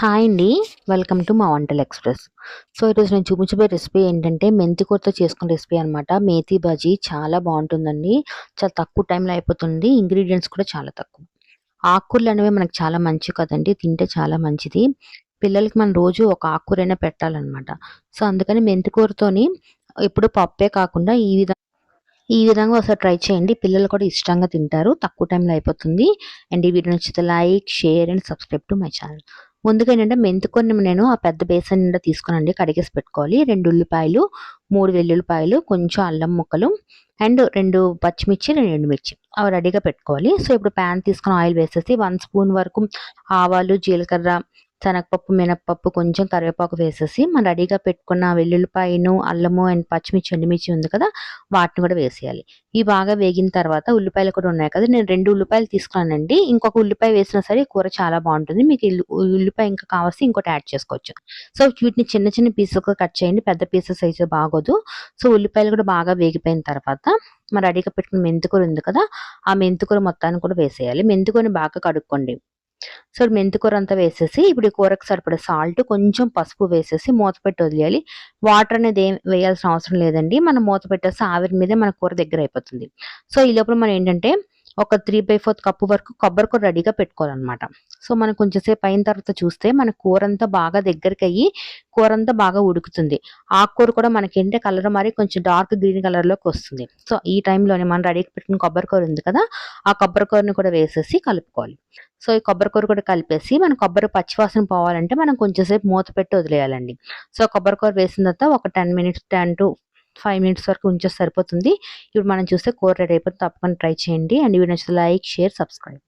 Hi అండి. Welcome to మా వంటల ఎక్స్ప్రెస్. సో ఈరోజు నేను చూపించబోయే రెసిపీ ఏంటంటే మెంతి కూరతో చేసుకున్న రెసిపీ అనమాట మేతి బజీ చాలా బాగుంటుందండి. చాలా తక్కువ టైంలో అయిపోతుంది. ఇంగ్రీడియంట్స్ కూడా చాలా తక్కువ. ఆకుకూరలు అనేవి మనకు చాలా మంచి కదండి. తింటే చాలా మంచిది. పిల్లలకి మనం రోజు ఒక ఆకుకూరైనా పెట్టాలన్నమాట. సో అందుకని మెంతి కూరతోని ఎప్పుడు పప్పే కాకుండా ఈ విధంగా ఈ విధంగా ఒకసారి ట్రై చేయండి. పిల్లలు కూడా ఇష్టంగా తింటారు. తక్కువ టైంలో అయిపోతుంది. అండ్ ఈ వీడియో నచ్చితే like share and subscribe to my channel. ముందుగా ఏంటంటే మెంతుకొని నేను ఆ పెద్ద బేసన్ నిండా తీసుకునండి. కడిగేసి పెట్టుకోవాలి. రెండు ఉల్లిపాయలు మూడు వెల్లుల్లిపాయలు కొంచెం అల్లం ముక్కలు అండ్ రెండు పచ్చిమిర్చి రెండు ఎండుమిర్చి అవి రెడీగా పెట్టుకోవాలి. సో ఇప్పుడు ప్యాన్ తీసుకుని ఆయిల్ వేసేసి వన్ స్పూన్ వరకు ఆవాలు జీలకర్ర శనగపప్పు మినప్పప్పు కొంచెం కరివేపాకు వేసేసి మనం రెడీగా పెట్టుకున్న వెల్లుల్లిపాయను అల్లము అండ్ పచ్చిమిర్చి ఎండుమిర్చి ఉంది కదా వాటిని కూడా వేసేయాలి. ఇవి బాగా వేగిన తర్వాత ఉల్లిపాయలు కూడా ఉన్నాయి కదా నేను రెండు ఉల్లిపాయలు తీసుకున్నానండి. ఇంకొక ఉల్లిపాయ వేసినా సరే కూర చాలా బాగుంటుంది. మీకు ఉల్లిపాయ ఇంకా కావాల్సి ఇంకోటి యాడ్ చేసుకోవచ్చు. సో వీటిని చిన్న చిన్న పీసులుగా కట్ చేయండి. పెద్ద పీసెస్ అయితే బాగోదు. సో ఉల్లిపాయలు కూడా బాగా వేగిపోయిన తర్వాత మరి రెడీగా పెట్టుకున్న మెంతికూర ఉంది కదా ఆ మెంతికూర మొత్తాన్ని కూడా వేసేయాలి. మెంతికూరని బాగా కడుక్కోండి. సో మెంతికూర అంతా వేసేసి ఇప్పుడు ఈ కూరకు సరిపడే సాల్ట్ కొంచెం పసుపు వేసేసి మూత పెట్టి వదిలేయాలి. వాటర్ అనేది ఏం వేయాల్సిన అవసరం లేదండి. మనం మూత పెట్టేసి ఆవిరి మీదే మన కూర దగ్గర అయిపోతుంది. సో ఈ లోపల మనం ఏంటంటే ఒక త్రీ బై ఫోర్త్ కప్పు వరకు కొబ్బరి కూర రెడీగా పెట్టుకోవాలన్నమాట. సో మనం కొంచెం సేపు అయిన తర్వాత చూస్తే మన కూర అంతా బాగా దగ్గరికి అయ్యి కూర అంతా బాగా ఉడుకుతుంది. ఆకుకూర కూడా మనకి కలర్ మరి కొంచెం డార్క్ గ్రీన్ కలర్లోకి వస్తుంది. సో ఈ టైంలోనే మనం రెడీగా పెట్టిన కొబ్బరి కూర ఉంది కదా ఆ కొబ్బరి కూరని కూడా వేసేసి కలుపుకోవాలి. సో ఈ కొబ్బరి కూర కూడా కలిపేసి మన కొబ్బరి పచ్చివాసన పోవాలంటే మనం కొంచెంసేపు మూత పెట్టి వదిలేయాలండి. సో కొబ్బరి కూర వేసిన తర్వాత ఒక ten minutes ten to five minutes వరకు ఉంచే సరిపోతుంది. ఇప్పుడు మనం చూస్తే కూర రెడీ అయిపోతుంది తప్పకుండా ట్రై చేయండి. అండ్ ఇవి నచ్చితే లైక్ షేర్ సబ్స్క్రైబ్